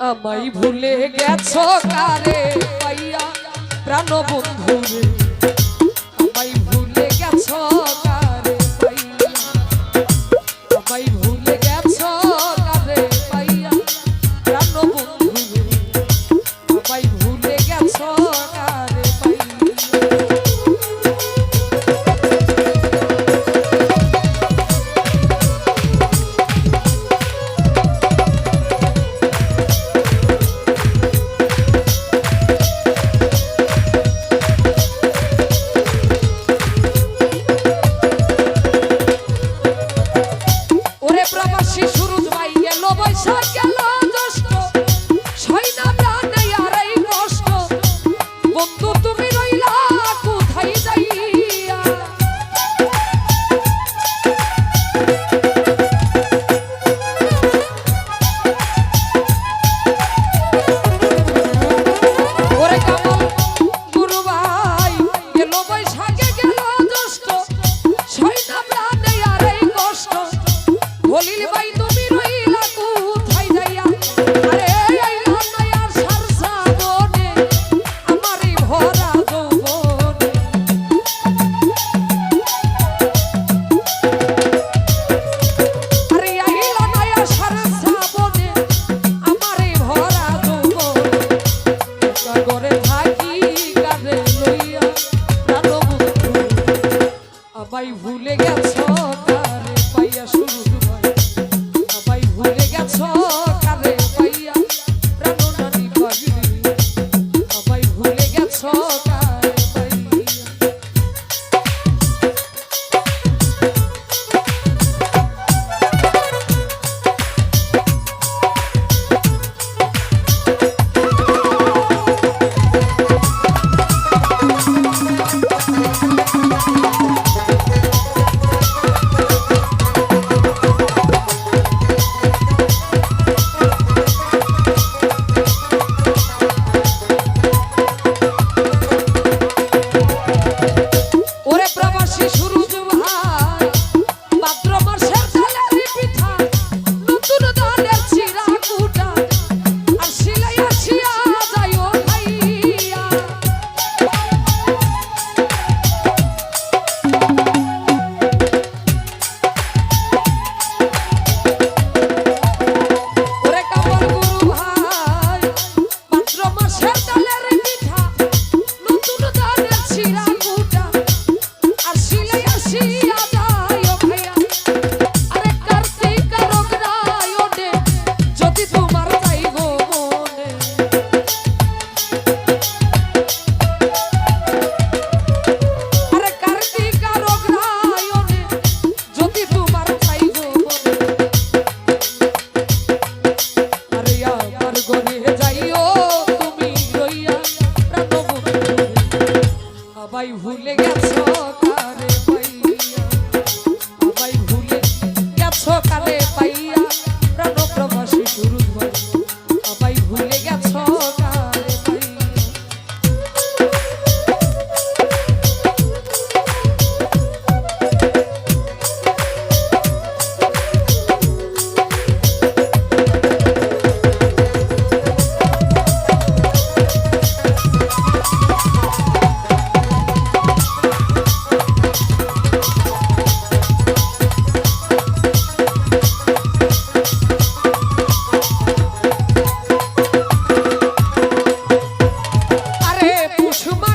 আমায় ভুলে গেছো কারে পাইয়া প্রাণ বন্ধু রে আমায় ভুলে গেছো পাই ভুলে গেছ তারে পাইয়া শুরু Bruce Huma.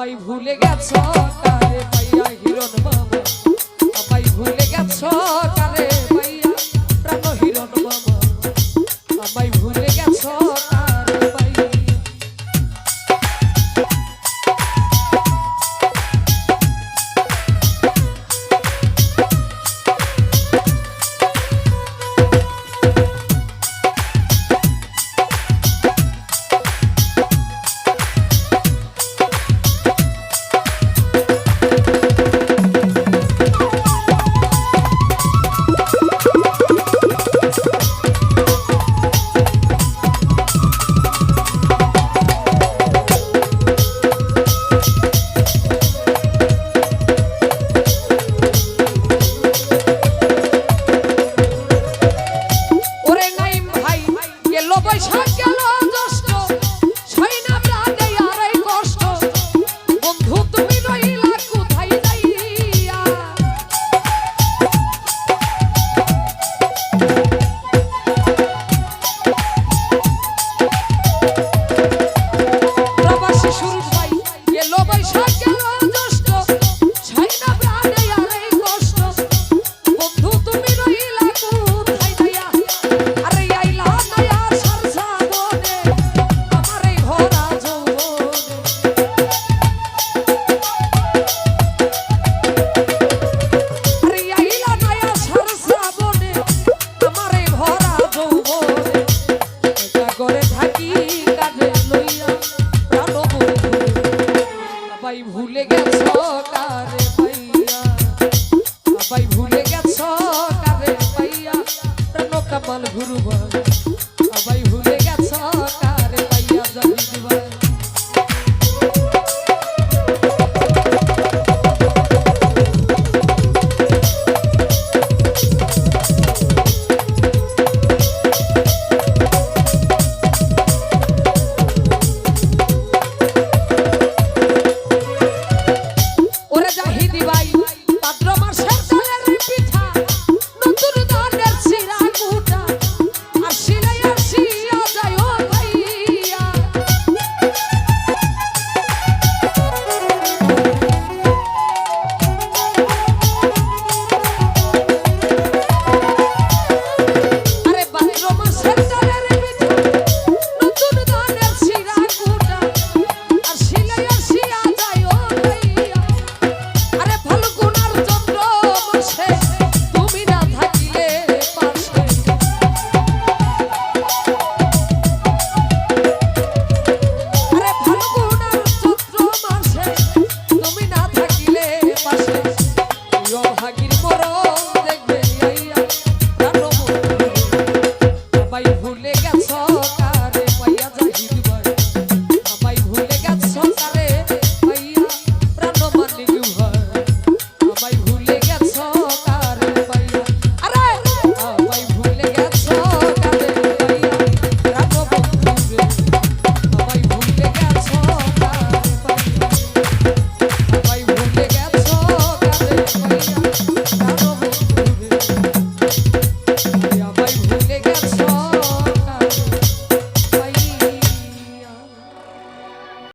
আমায় ভুলে গেছো?